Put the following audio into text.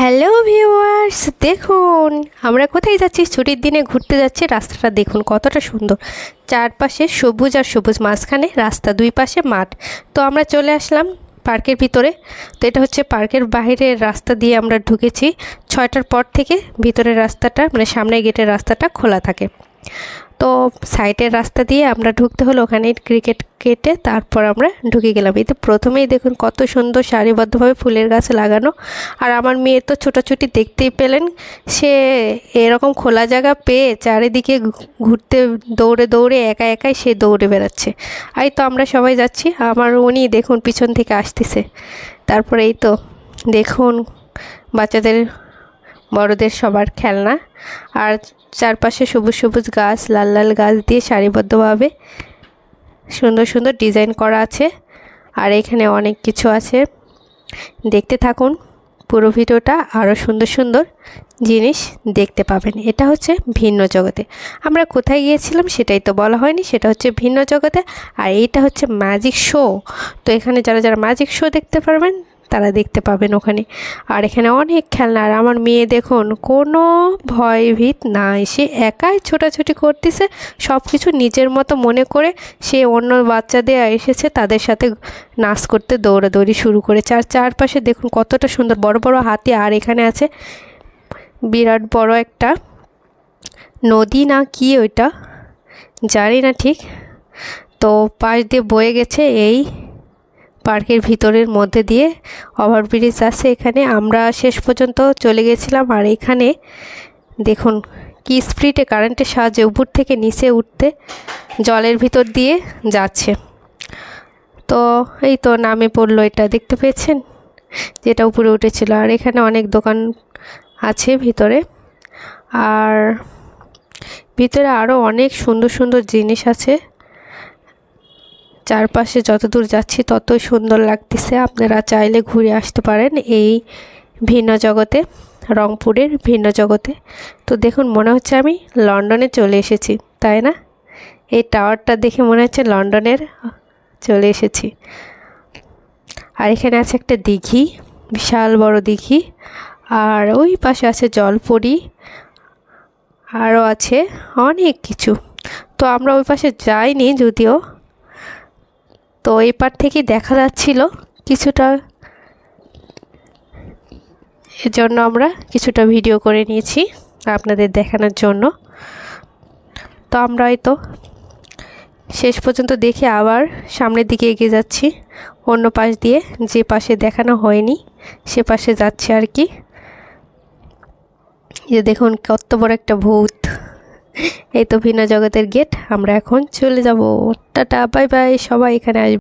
Hello viewers, দেখুন, আমরা কোথায় যাচ্ছি? ছুটির দিনে ঘুরতে যাচ্ছি, রাস্তাটা দেখুন কতটা সুন্দর। চারপাশে সবুজ আর সবুজ মাঝখানে রাস্তা, দুই পাশে মাঠ। তো আমরা চলে আসলাম পার্কের ভিতরে। তো এটা হচ্ছে পার্কের বাইরের রাস্তা দিয়ে আমরা ঢুকেছি। ছয়টার পর থেকে ভিতরের রাস্তাটা মানে সামনে গেটের রাস্তাটা খোলা থাকে। তো সাইডের রাস্তা দিয়ে আমরা ঢুকতে হলো ওখানে ক্রিকেট কেটে তারপর আমরা ঢুকে গেলাম। এই তো প্রথমেই দেখুন কত সুন্দর সারিবদ্ধভাবে ফুলের গাছ লাগানো। আর আমার মেয়ে তো ছোটাছুটি দেখতেই পেলেন। সে এরকম খোলা জায়গা পেয়ে চারিদিকে ঘুরতে, দৌড়ে দৌড়ে, একা একাই সে দৌড়ে বেড়াচ্ছে। এই তো আমরা সবাই যাচ্ছি। আমার উনি দেখুন পিছন থেকে আসতেছে। তারপরে এই তো দেখুন বাচ্চাদের বড়দের সবার খেলনা। আর চারপাশে সবুজ সবুজ গাছ, লাল লাল গাছ দিয়ে সারিবদ্ধভাবে সুন্দর সুন্দর ডিজাইন করা আছে। আর এখানে অনেক কিছু আছে। দেখতে থাকুন পুরো ভিডিওটা আরও সুন্দর সুন্দর জিনিস দেখতে পাবেন। এটা হচ্ছে ভিন্ন জগতে। আমরা কোথায় গিয়েছিলাম সেটাই তো বলা হয়নি, সেটা হচ্ছে ভিন্ন জগতে। আর এইটা হচ্ছে ম্যাজিক শো তো এখানে যারা যারা ম্যাজিক শো দেখতে পারবেন তারা দেখতে পাবেন ওখানে। আর এখানে অনেক খেলনা। আর আমার মেয়ে দেখুন, কোনো ভয় ভীত নাই সে একাই ছোটাছুটি করতেছে সব কিছু নিজের মতো মনে করে সে অন্য বাচ্চাদের এসেছে, তাদের সাথে নাচ করতে, দৌড়াদৌড়ি শুরু করেছে। আর চারপাশে দেখুন কতটা সুন্দর, বড় বড় হাতি আর এখানে আছে বিরাট বড় একটা নদী না কি ওইটা? জানি না ঠিক। তো পাশ দিয়ে বয়ে গেছে এই পার্কের ভিতরের মধ্যে দিয়ে ওভারব্রিজ আছে এখানে। আমরা শেষ পর্যন্ত চলে গেছিলাম আর এখানে দেখুন কি স্পিডে কারেন্টের সাহায্যে উপর থেকে নিচে উঠতে জলের ভিতর দিয়ে যাচ্ছে। তো এই তো নামে পড়ল এটা, দেখতে পেয়েছেন? যেটা উপরে উঠেছিল। আর এখানে অনেক দোকান আছে ভিতরে। আর ভিতরে আরও অনেক সুন্দর সুন্দর জিনিস আছে। চারপাশে যত দূর যাচ্ছি ততই সুন্দর লাগতেছে। আপনারা চাইলে ঘুরে আসতে পারেন এই ভিন্ন জগতে, রংপুরের ভিন্ন জগতে। তো দেখুন, মনে হচ্ছে আমি লন্ডনে চলে এসেছি, তাই না? এই টাওয়ারটা দেখে মনে হচ্ছে লন্ডনের চলে এসেছি। আর এখানে আছে একটা দিঘি, বিশাল বড় দিঘি। আর ওই পাশে আছে জলপরি। আরও আছে অনেক কিছু। তো আমরা ওই পাশে যাইনি যদিও। তো এই পার থেকে দেখা যাচ্ছিল কিছুটা এর জন্য আমরা কিছুটা ভিডিও করে নিয়েছি আপনাদের দেখানোর জন্য। তো আমরা হয়তো শেষ পর্যন্ত দেখে আবার সামনের দিকে এগিয়ে যাচ্ছি, অন্য পাশ দিয়ে যে পাশে দেখানো হয়নি, সে পাশে যাচ্ছে আর কি। যে দেখুন, কত বড় একটা ভূত। এই তো ভিন্ন জগতের গেট আমরা এখন চলে যাব। টাটা বাই বাই সবাই এখানে আসবে।